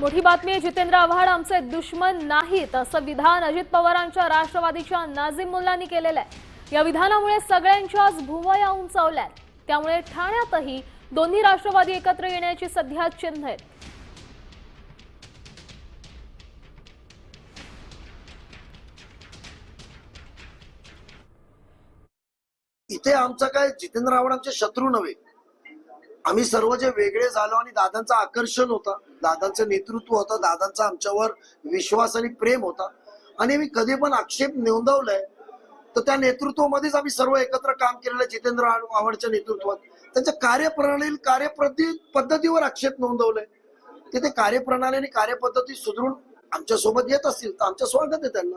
मोठी बातमी आहे जितेंद्र आव्हाड आमचे दुश्मन नाहीत असं विधान अजित पवारांच्या राष्ट्रवादीच्या नाझीम मुल्लांनी केलेलं आहे. या विधानामुळे सगळ्यांच्याच भुवया उंचावल्यात. त्यामुळे ठाण्यातही दोन्ही राष्ट्रवादी एकत्र येण्याची सध्या चिन्ह आहेत. इथे आमचा काय जितेंद्र आव्हाड आमचे शत्रू नव्हे. आम्ही सर्व जे वेगळे झालो आणि दादांचं आकर्षण होता दादांचं नेतृत्व होतं दादांचा आमच्यावर विश्वास आणि प्रेम होता. आणि मी कधी पण आक्षेप नोंदवलाय तर त्या नेतृत्वामध्येच आम्ही सर्व एकत्र काम केलेलं जितेंद्र आव्हाडच्या नेतृत्वात. त्यांच्या कार्यप्रणाली कार्यप्रती पद्धतीवर आक्षेप नोंदवलाय. तिथे कार्यप्रणाली आणि कार्यपद्धती सुधारून आमच्यासोबत येत असतील तर आमच्या स्वागत आहे त्यांना.